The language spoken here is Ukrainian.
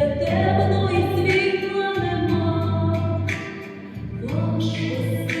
Темно і світла нема, важко.